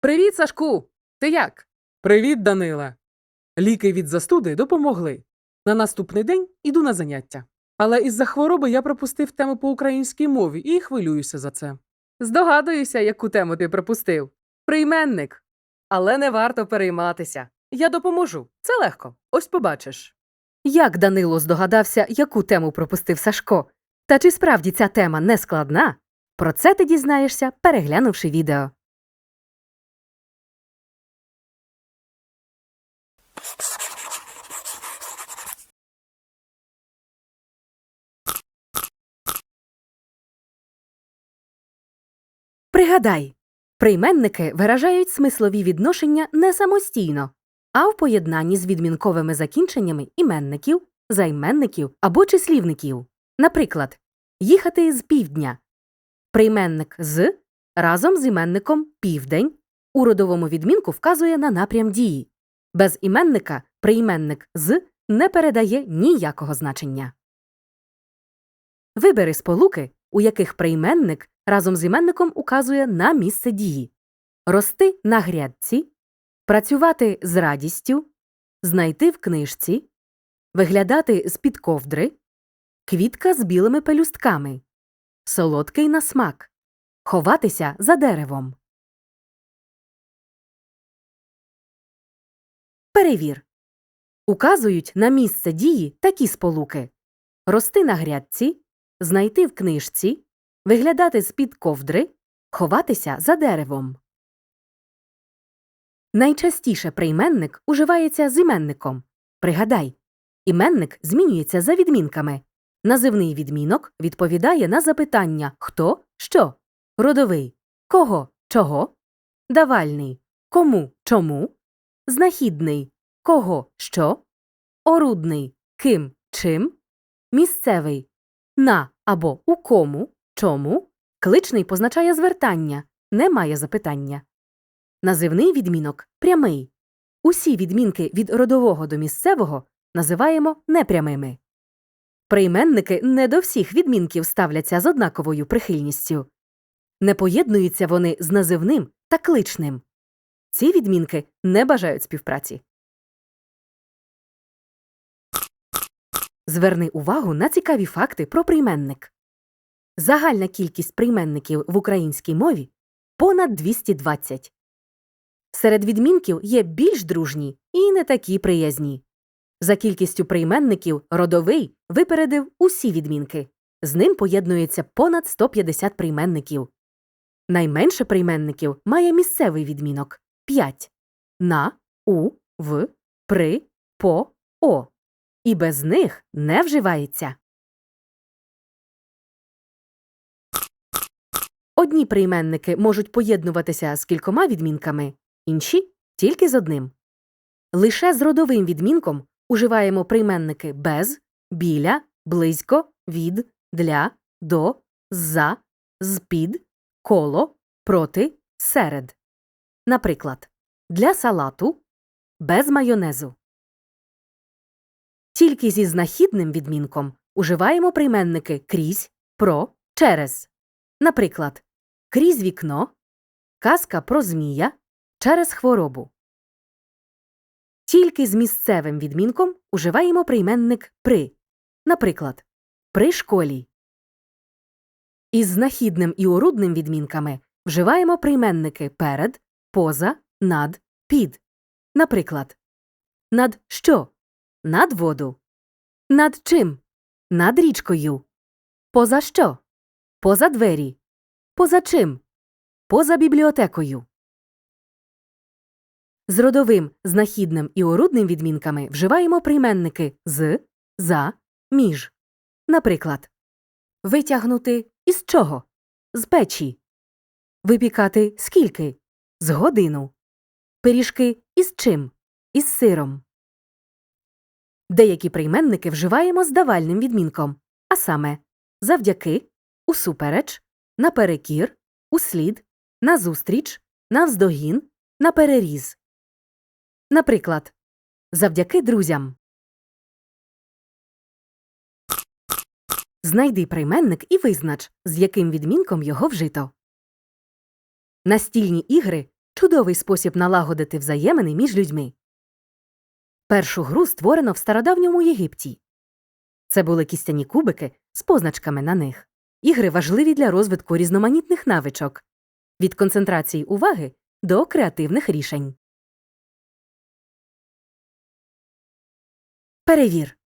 Привіт, Сашку! Ти як? Привіт, Даниле. Ліки від застуди допомогли. На наступний день іду на заняття. Але із-за хвороби я пропустив тему по українській мові і хвилююся за це. Здогадуюся, яку тему ти пропустив. Прийменник. Але не варто перейматися. Я допоможу. Це легко. Ось побачиш. Як Данило здогадався, яку тему пропустив Сашко? Та чи справді ця тема не складна? Про це ти дізнаєшся, переглянувши відео. Пригадай, прийменники виражають смислові відношення не самостійно, а в поєднанні з відмінковими закінченнями іменників, займенників або числівників. Наприклад, їхати з півдня. Прийменник з разом з іменником південь у родовому відмінку вказує на напрям дії. Без іменника прийменник з не передає ніякого значення. Вибери сполуки, у яких прийменник разом з іменником указує на місце дії. Рости на грядці, працювати з радістю, знайти в книжці, виглядати з-під ковдри, квітка з білими пелюстками, солодкий на смак, ховатися за деревом. Перевір. Указують на місце дії такі сполуки рости на грядці, знайти в книжці, виглядати з-під ковдри, ховатися за деревом. Найчастіше прийменник уживається з іменником. Пригадай, іменник змінюється за відмінками. Називний відмінок відповідає на запитання хто, що, родовий? Кого, чого, давальний? Кому, чому, знахідний? Кого, що, орудний? Ким, чим, місцевий на або у кому, чому, кличний позначає звертання, немає запитання. Називний відмінок прямий. Усі відмінки від родового до місцевого називаємо непрямими. Прийменники не до всіх відмінків ставляться з однаковою прихильністю. Не поєднуються вони з називним та кличним. Ці відмінки не бажають співпраці. Зверни увагу на цікаві факти про прийменник. Загальна кількість прийменників в українській мові понад 220. Серед відмінків є більш дружні і не такі приязні. За кількістю прийменників родовий випередив усі відмінки. З ним поєднується понад 150 прийменників. Найменше прийменників має місцевий відмінок 5 на, у, в, при, по, о. І без них не вживається. Одні прийменники можуть поєднуватися з кількома відмінками, інші тільки з одним. Лише з родовим відмінком уживаємо прийменники без, біля, близько, від, для, до, за, з-під, коло, проти, серед. Наприклад, для салату без майонезу. Тільки зі знахідним відмінком уживаємо прийменники крізь, про, через. Наприклад, крізь вікно, казка про змія, через хворобу. Тільки з місцевим відмінком уживаємо прийменник при. Наприклад, при школі. Із знахідним і орудним відмінками вживаємо прийменники перед, поза, над, під. Наприклад, над що? Над воду. Над чим? Над річкою. Поза що? Поза двері. Поза чим? Поза бібліотекою. З родовим, знахідним і орудним відмінками вживаємо прийменники з, за, між. Наприклад, витягнути із чого? З печі. Випікати скільки? З годину. Пиріжки із чим? Із сиром. Деякі прийменники вживаємо з давальним відмінком, а саме завдяки, усупереч, наперекір, услід, назустріч, навздогін, напереріз. Наприклад, завдяки друзям. Знайди прийменник і визнач, з яким відмінком його вжито. Настільні ігри чудовий спосіб налагодити взаємини між людьми. Першу гру створено в стародавньому Єгипті. Це були кістяні кубики з позначками на них. Ігри важливі для розвитку різноманітних навичок від концентрації уваги до креативних рішень. Перевір.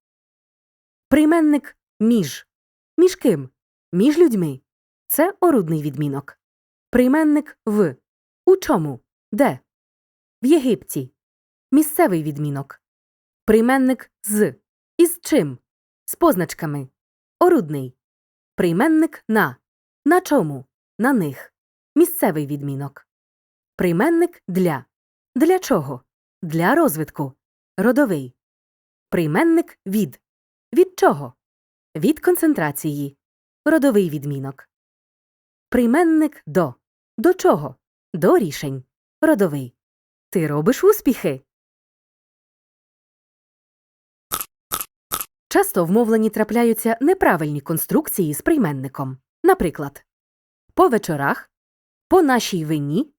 Прийменник між. Між ким? Між людьми. Це орудний відмінок. Прийменник в. У чому? Де? В Єгипті. Місцевий відмінок. Прийменник з. Із чим? З позначками. Орудний. Прийменник на. На чому? На них. Місцевий відмінок. Прийменник для. Для чого? Для розвитку. Родовий. Прийменник від. Від чого? Від концентрації. Родовий відмінок. Прийменник до. До чого? До рішень. Родовий. Ти робиш успіхи. Часто в мовленні трапляються неправильні конструкції з прийменником. Наприклад, по вечорах, по нашій вині,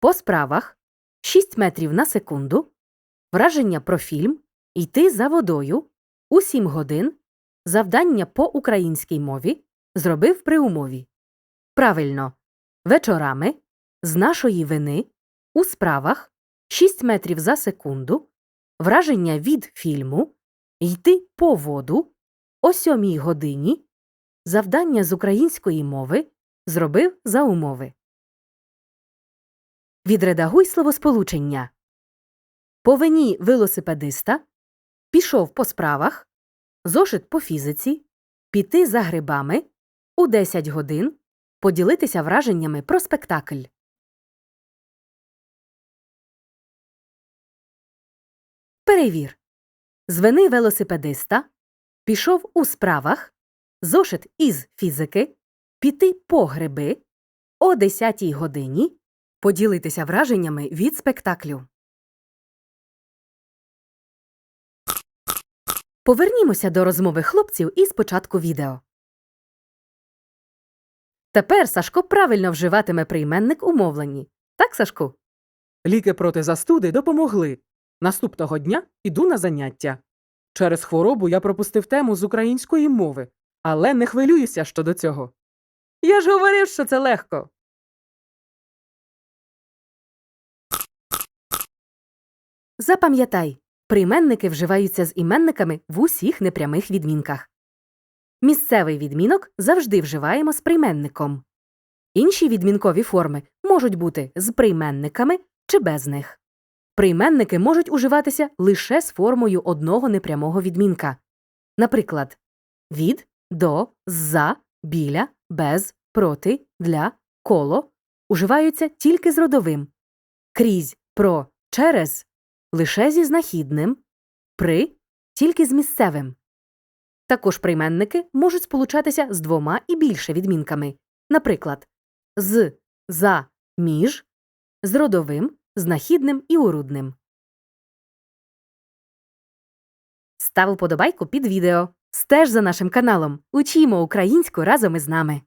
по справах, 6 метрів на секунду, враження про фільм, йти за водою, у 7 годин, завдання по українській мові, зробив при умові. Правильно, вечорами, з нашої вини, у справах, 6 метрів за секунду, враження від фільму, йти по воду, о 7 годині, завдання з української мови, зробив за умови. Відредагуй словосполучення. По вині велосипедиста, пішов по справах, зошит по фізиці, піти за грибами, у 10 годин, поділитися враженнями про спектакль. Перевір. З вини велосипедиста, пішов у справах, зошит із фізики, піти по гриби, о 10 годині, поділитися враженнями від спектаклю. Повернімося до розмови хлопців із початку відео. Тепер Сашко правильно вживатиме прийменник у мовленні. Так, Сашку? Ліки проти застуди допомогли. Наступного дня іду на заняття. Через хворобу я пропустив тему з української мови, але не хвилююся щодо цього. Я ж говорив, що це легко. Запам'ятай, прийменники вживаються з іменниками в усіх непрямих відмінках. Місцевий відмінок завжди вживаємо з прийменником. Інші відмінкові форми можуть бути з прийменниками чи без них. Прийменники можуть уживатися лише з формою одного непрямого відмінка. Наприклад, від, до, за, біля, без, проти, для, коло уживаються тільки з родовим, крізь, про, через лише зі знахідним, при тільки з місцевим. Також прийменники можуть сполучатися з двома і більше відмінками, наприклад, з, за, між, з родовим, знахідним і урудним. Став уподобайку під відео. Стеж за нашим каналом. Учімо українську разом із нами.